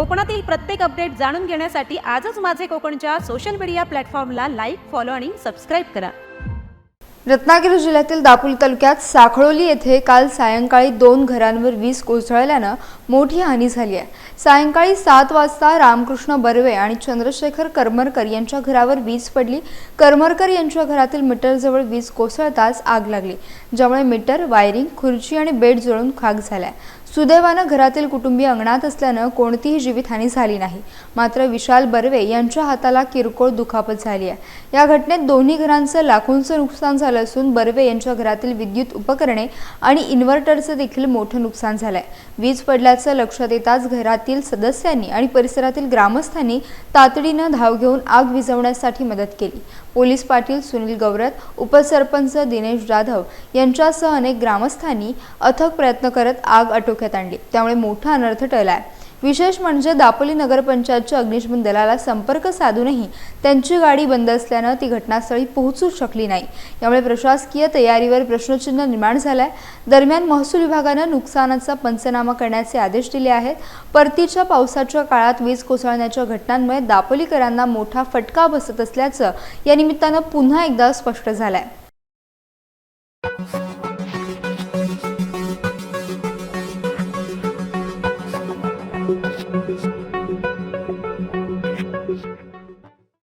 कोकणातील प्रत्येक अपडेट जाणून घेण्यासाठी आजच माझे कोकणच्या सोशल मीडिया प्लॅटफॉर्मला लाईक फॉलो आणि सबस्क्राईब करा. रत्नागिरी जिल्ह्यातील दापोली तालुक्यात साखळोली येथे काल सायंकाळी दोन घरांवर वीज कोसळल्यानं मोठी हानी झाली आहे. सायंकाळी सात वाजता रामकृष्ण बर्वे आणि चंद्रशेखर करमरकर यांच्या घरावर वीज पडली. करमरकर यांच्या घरातील मीटरजवळ वीज कोसळताच आग लागली ज्यामुळे मीटर वायरिंग खुर्ची आणि बेड जळून खाक झालाय. सुदैवानं घरातील कुटुंबीय अंगणात असल्यानं कोणतीही जीवितहानी झाली नाही. मात्र विशाल बर्वे यांच्या हाताला किरकोळ दुखापत झाली आहे. या घटनेत दोन्ही घरांचं लाखोंचं नुकसान झालं असून बर्वे यांच्या घरातील विद्युत उपकरणे आणि इन्व्हर्टरचं देखील मोठं नुकसान झालंय. वीज पडल्याचं लक्षात येताच घरातील सदस्यांनी आणि परिसरातील ग्रामस्थांनी तातडीनं धाव घेऊन आग विझवण्यासाठी मदत केली. पोलीस पाटील सुनील गौरत उपसरपंच दिनेश जाधव यांच्यासह अनेक ग्रामस्थांनी अथक प्रयत्न करत आग धोक्यात आणली. त्यामुळे मोठा अनर्थ टळलाय. विशेष म्हणजे दापोली नगरपंचायतच्या अग्निशमन दलाला संपर्क साधूनही त्यांची गाडी बंद असल्यानं ती घटनास्थळी पोहोचू शकली नाही. यामुळे प्रशासकीय तयारीवर प्रश्नचिन्ह निर्माण झालाय. दरम्यान महसूल विभागानं नुकसानाचा पंचनामा करण्याचे आदेश दिले आहेत. परतीच्या पावसाच्या काळात वीज कोसळण्याच्या घटनांमुळे दापोलीकरांना मोठा फटका बसत असल्याचं या निमित्तानं पुन्हा एकदा स्पष्ट झालं आहे